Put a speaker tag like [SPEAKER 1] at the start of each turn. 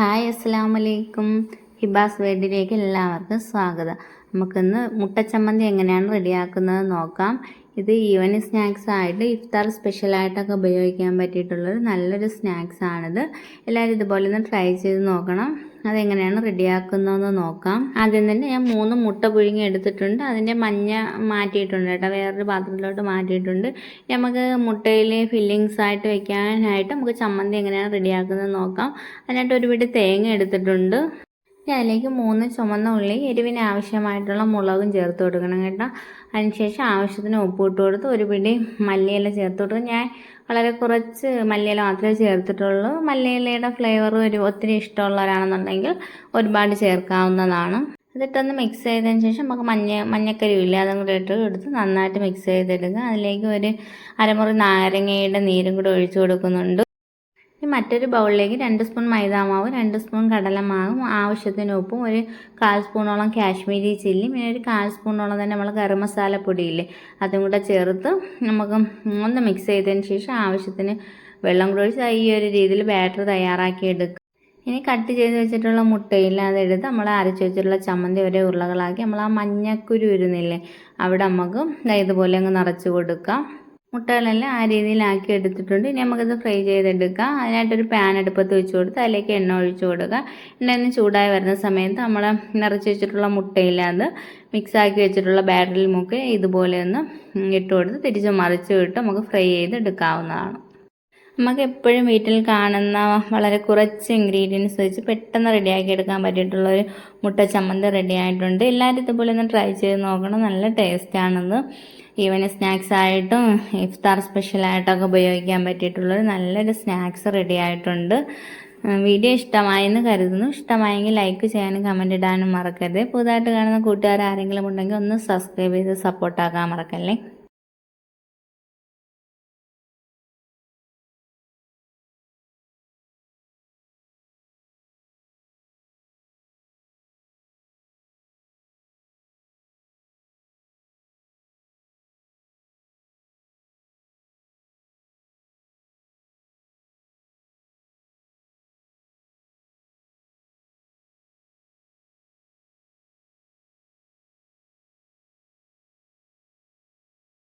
[SPEAKER 1] Hi അസ്സാം വലൈക്കും ഹിബാസ് വേർഡിലേക്ക് എല്ലാവർക്കും സ്വാഗതം. നമുക്കിന്ന് മുട്ടച്ചമ്മന്തി എങ്ങനെയാണ് റെഡിയാക്കുന്നത് നോക്കാം. ഇത് ഈവനിങ് സ്നാക്സ് ആയിട്ട് ഇഫ്താർ സ്പെഷ്യലായിട്ടൊക്കെ ഉപയോഗിക്കാൻ പറ്റിയിട്ടുള്ളൊരു നല്ലൊരു സ്നാക്സ് ആണിത്. എല്ലാവരും ഇതുപോലെ ഒന്ന് ട്രൈ ചെയ്ത് നോക്കണം. അതെങ്ങനെയാണ് റെഡിയാക്കുന്നതെന്ന് നോക്കാം. ആദ്യം തന്നെ ഞാൻ മൂന്ന് മുട്ട പുഴുങ്ങി എടുത്തിട്ടുണ്ട്. അതിന്റെ മഞ്ഞ മാറ്റിയിട്ടുണ്ട് കേട്ടോ. വേറൊരു പാത്രത്തിലോട്ട് മാറ്റിയിട്ടുണ്ട്. നമുക്ക് മുട്ടയിൽ ഫില്ലിങ്സ് ആയിട്ട് വെക്കാനായിട്ട് നമുക്ക് ചമ്മന്തി എങ്ങനെയാണ് റെഡിയാക്കുന്നത് നോക്കാം. അതിനായിട്ട് ഒരു പിടി തേങ്ങ എടുത്തിട്ടുണ്ട്. ഇനി അതിലേക്ക് മൂന്ന് ചുമന്ന ഉള്ളി എരിവിന് ആവശ്യമായിട്ടുള്ള മുളകും ചേർത്ത് കൊടുക്കണം കേട്ടോ. അതിനുശേഷം ആവശ്യത്തിന് ഉപ്പ് ഇട്ട് കൊടുത്ത് ഒരു പിടി മല്ലിയില ചേർത്ത് കൊടുക്കും ഞാൻ വളരെ കുറച്ച് മല്ലിയില മാത്രമേ ചേർത്തിട്ടുള്ളൂ. മല്ലിയിലയുടെ ഫ്ലേവർ ഒരു ഒത്തിരി ഇഷ്ടമുള്ളവരാണെന്നുണ്ടെങ്കിൽ ഒരുപാട് ചേർക്കാവുന്നതാണ്. എന്നിട്ടൊന്ന് മിക്സ് ചെയ്തതിന് ശേഷം നമുക്ക് മഞ്ഞ മഞ്ഞക്കരിയില്ല അതും കൂടെ ഇട്ട് എടുത്ത് നന്നായിട്ട് മിക്സ് ചെയ്തെടുക്കുക. അതിലേക്ക് ഒരു അരമുറി നാരങ്ങയുടെ നീരും കൂടി ഒഴിച്ചു കൊടുക്കുന്നുണ്ട്. ഇനി മറ്റൊരു ബൗളിലേക്ക് രണ്ട് സ്പൂൺ മൈദാമാവ് രണ്ട് സ്പൂൺ കടലമാവും ആവശ്യത്തിന് ഉപ്പും ഒരു കാൽ സ്പൂണോളം കാശ്മീരി ചില്ലി പിന്നെ ഒരു കാൽ സ്പൂണോളം തന്നെ നമ്മൾ ഗരം മസാല പൊടിയില്ലേ അതും കൂടെ ചേർത്ത് നമുക്ക് ഒന്ന് മിക്സ് ചെയ്തതിന് ശേഷം ആവശ്യത്തിന് വെള്ളം കൂടെ ഒഴിച്ച് ഈ ഒരു രീതിയിൽ ബാറ്റർ തയ്യാറാക്കി എടുക്കുക ഇനി കട്ട് ചെയ്ത് വെച്ചിട്ടുള്ള മുട്ടയിൽ അതെടുത്ത് നമ്മൾ അരച്ച് വെച്ചിട്ടുള്ള ചമ്മന്തി ഒരേ ഉരുളകളാക്കി നമ്മൾ ആ മഞ്ഞക്കുരു വരുന്നില്ലേ അവിടെ നമുക്ക് ഇതുപോലെ അങ്ങ് നിറച്ച് കൊടുക്കാം. മുട്ടകളെല്ലാം ആ രീതിയിലാക്കി എടുത്തിട്ടുണ്ട്. ഇനി നമുക്കത് ഫ്രൈ ചെയ്തെടുക്കാം. അതിനായിട്ടൊരു പാൻ അടുപ്പത്ത് വെച്ച് കൊടുത്ത് അതിലേക്ക് എണ്ണ ഒഴിച്ചു കൊടുക്കുക. എണ്ണ ഒന്ന് ചൂടായി വരുന്ന സമയത്ത് നമ്മൾ നിറച്ച് വെച്ചിട്ടുള്ള മുട്ടയില്ല അത് മിക്സാക്കി വെച്ചിട്ടുള്ള ബാറ്ററിൽ മുക്കി ഇതുപോലെ ഒന്ന് ഇട്ട് കൊടുത്ത് തിരിച്ച് മറിച്ച് വിട്ട് നമുക്ക് ഫ്രൈ ചെയ്തെടുക്കാവുന്നതാണ്. നമുക്ക് എപ്പോഴും വീട്ടിൽ കാണുന്ന വളരെ കുറച്ച് ഇൻഗ്രീഡിയൻസ് വെച്ച് പെട്ടെന്ന് റെഡിയാക്കി എടുക്കാൻ പറ്റിയിട്ടുള്ള ഒരു മുട്ട ചമ്മന്തി റെഡി ആയിട്ടുണ്ട്. എല്ലാവരും ഇതുപോലെ ഒന്ന് ട്രൈ ചെയ്ത് നോക്കണം. നല്ല ടേസ്റ്റാണത് ഈവൻ സ്നാക്സ് ആയിട്ടും ഇഫ്താർ സ്പെഷ്യലായിട്ടൊക്കെ ഉപയോഗിക്കാൻ പറ്റിയിട്ടുള്ളൊരു നല്ലൊരു സ്നാക്സ് റെഡി ആയിട്ടുണ്ട്. വീഡിയോ ഇഷ്ടമായെന്ന് കരുതുന്നു. ഇഷ്ടമായെങ്കിൽ ലൈക്ക് ചെയ്യാനും കമന്റ് ഇടാനും മറക്കരുത്. പുതുതായിട്ട് കാണുന്ന കൂട്ടുകാർ ആരെങ്കിലും ഉണ്ടെങ്കിൽ ഒന്ന് സബ്സ്ക്രൈബ് ചെയ്ത് സപ്പോർട്ടാക്കാൻ മറക്കല്ലേ?